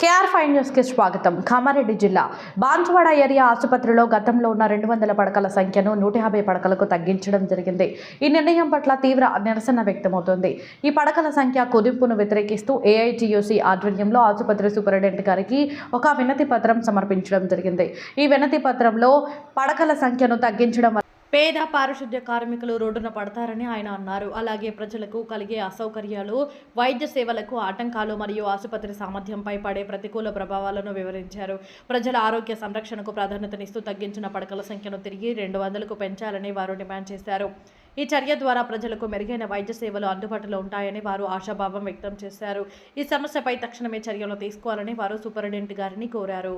KR five న్యూస్కి స్వాగతం. కామారెడ్డి జిల్లా బాన్సువాడ ఏరియా ఆసుపత్రిలో గతంలో ఉన్న రెండు వందల పడకల సంఖ్యను నూట యాభై పడకలకు తగ్గించడం జరిగింది. ఈ నిర్ణయం పట్ల తీవ్ర నిరసన వ్యక్తమవుతోంది. ఈ పడకల సంఖ్య కుదింపును వ్యతిరేకిస్తూ ఏఐటీయూసీ ఆధ్వర్యంలో ఆసుపత్రి సూపరింటెండెంట్ గారికి ఒక వినతి పత్రం సమర్పించడం జరిగింది. ఈ వినతి పత్రంలో పడకల సంఖ్యను తగ్గించడం వల్ల పేద పారిశుద్ధ్య కార్మికులు రోడ్డున పడతారని ఆయన అన్నారు. అలాగే ప్రజలకు కలిగే అసౌకర్యాలు వైద్య సేవలకు ఆటంకాలు మరియు ఆసుపత్రి సామర్థ్యంపై పడే ప్రతికూల ప్రభావాలను వివరించారు. ప్రజల ఆరోగ్య సంరక్షణకు ప్రాధాన్యతనిస్తూ తగ్గించిన పడకల సంఖ్యను తిరిగి రెండు వందలకు పెంచాలని వారు డిమాండ్ చేశారు. ఈ చర్య ద్వారా ప్రజలకు మెరుగైన వైద్య సేవలు అందుబాటులో ఉంటాయని వారు ఆశాభావం వ్యక్తం చేశారు. ఈ సమస్యపై తక్షణమే చర్యలు తీసుకోవాలని వారు సూపరింటెండెంట్ గారిని కోరారు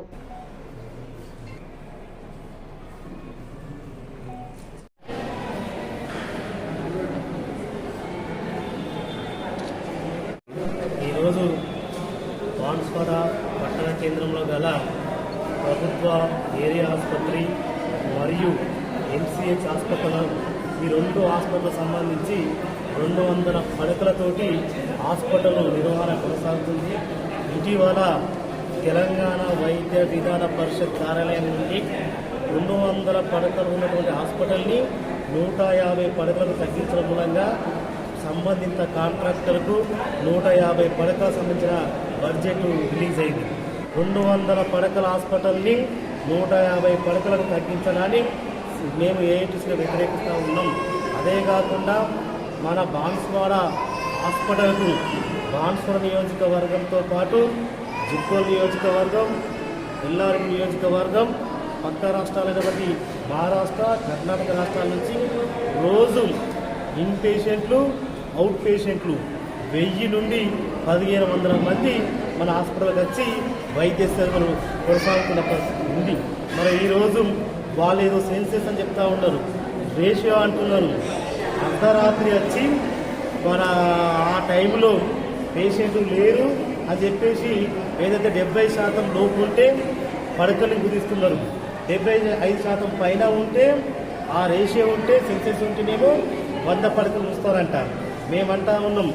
ఈరోజు బాన్స్వాడ పట్టణ కేంద్రంలో గల ప్రభుత్వ ఏరియా ఆసుపత్రి మరియు ఎంసీహెచ్ హాస్పిటల్ ఈ రెండు హాస్పిటల్ సంబంధించి రెండు వందల పడకలతోటి హాస్పిటల్ నిర్వహణ కొనసాగుతుంది. ఇటీవల తెలంగాణ వైద్య విధాన పరిషత్ కార్యాలయం నుండి రెండు వందల పడకలు ఉన్నటువంటి హాస్పిటల్ని నూట యాభై పడకలకు తగ్గించడం మూలంగా సంబంధిత కాంట్రాక్టర్కు నూట యాభై పడకలకు సంబంధించిన బడ్జెట్ రిలీజ్ అయింది రెండు వందల పడకల హాస్పిటల్ని నూట యాభై పడకలకు తగ్గించాలని మేము ఏఐటీసీలో వ్యతిరేకిస్తూ ఉన్నాం. అదే కాకుండా మన బాన్స్వాడ హాస్పిటల్కు బాన్స్వాడ నియోజకవర్గంతో పాటు జిప్కోల్ నియోజకవర్గం ఎల్లారి నియోజకవర్గం పక్క రాష్ట్రాలైనటువంటి మహారాష్ట్ర కర్ణాటక రాష్ట్రాల నుంచి రోజు ఇన్ పేషెంట్లు అవుట్ పేషెంట్లు వెయ్యి నుండి పదిహేను వందల మంది మన హాస్పిటల్కి వచ్చి వైద్య సేవలు కొనసాగుతున్న పరిస్థితి ఉంది. మరి ఈరోజు వాళ్ళు ఏదో సెన్సెస్ అని చెప్తా ఉన్నారు. రేషియో అంటున్నారు. అర్ధరాత్రి వచ్చి మన ఆ టైంలో పేషెంట్లు లేరు అని చెప్పేసి ఏదైతే డెబ్బై శాతం లోపు ఉంటే పడకలు కుదిస్తున్నారు డెబ్బై ఐదు శాతం పైన ఉంటే ఆ రేషియో ఉంటే సెన్సెస్ ఉంటేనేమో వంద పడకలు ఉంచుతారంట మేమంటా ఉన్నాం.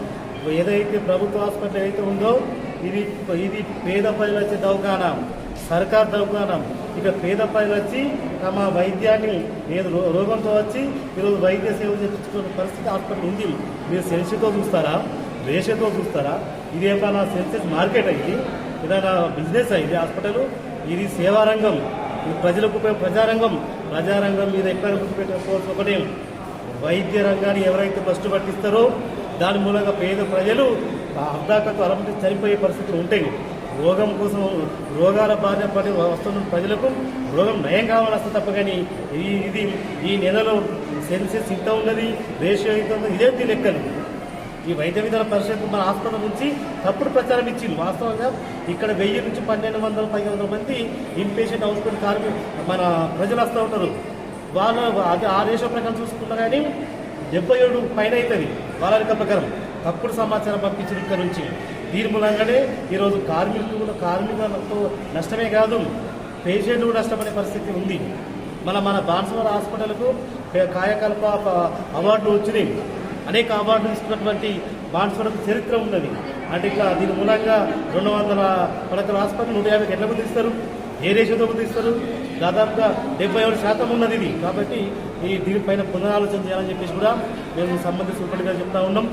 ఏదైతే ప్రభుత్వ హాస్పిటల్ అయితే ఉందో ఇది ఇది పేద ప్రజలు వచ్చే దవాఖానా సర్కార్ దవాఖానా ఇక పేద ప్రజలు వచ్చి తమ వైద్యాన్ని ఏదో రో- రోగంతో వచ్చి ఈరోజు వైద్య సేవలు చేయించుకునే పరిస్థితి హాస్పిటల్ ఉంది. మీరు సెన్సితో చూస్తారా? రేషతో చూస్తారా? ఇది ఏమైనా సెన్సెస్ మార్కెట్ అయింది. ఏదైనా బిజినెస్ అయింది హాస్పిటల్? ఇది సేవారంగం. ఇది ప్రజలకు ప్రజారంగం. ప్రజారంగం మీద ఎక్కడ గుర్తుపెట్టుకోవాల్సి ఒకటే. వైద్య రంగాన్ని ఎవరైతే ఫస్ట్ పట్టిస్తారో దాని మూలంగా పేద ప్రజలు అర్ధాకతో అలమటి చనిపోయే పరిస్థితులు ఉంటాయి. రోగం కోసం రోగాల బాధ పడి వస్తున్న ప్రజలకు రోగం నయం కావాలని వస్తుంది తప్ప కానీ ఈ ఇది ఈ నెలలో సెన్సెస్ ఇంత ఉన్నది రేషియో ఇంత ఉన్నది ఇదే లెక్కలు. ఈ వైద్య విధాన పరిషత్ మన హాస్పిటల్ నుంచి తప్పుడు ప్రచారం ఇచ్చింది. వాస్తవంగా ఇక్కడ వెయ్యి నుంచి పన్నెండు వందల పది వందల మంది ఇన్పేషెంట్ హాస్పిటల్ కార్మి మన ప్రజలు వస్తూ ఉంటారు వాళ్ళ అది ఆ దేశం ప్రకారం చూసుకున్నా కానీ డెబ్బై ఏడు పైన అవుతుంది వాళ్ళ లెక్క ప్రకారం. తప్పుడు సమాచారం పంపించిన ఇక్కడ నుంచి. దీని మూలంగానే ఈరోజు కార్మికులు కార్మికులతో నష్టమే కాదు పేషెంట్లు కూడా నష్టపడే పరిస్థితి ఉంది. మన మన బాన్సవర హాస్పిటల్కు కాయకల్ప అవార్డులు వచ్చినాయి అనేక అవార్డులు ఇస్తున్నటువంటి బాన్సవరకు చరిత్ర ఉన్నది. అంటే ఇట్లా దీని మూలంగా రెండు వందల పడకల హాస్పిటల్ నూట యాభైకి ఎట్లా కుదిస్తారు ఏ రేషియోతో కుదిస్తారు దాదాపుగా డెబ్బై ఏడు శాతం ఉన్నది ఇది. కాబట్టి ఈ దీనిపైన పునరాలోచన చేయాలని చెప్పేసి కూడా మేము సంబంధిత సూపరింటెండెంట్ చెప్తా ఉన్నాం.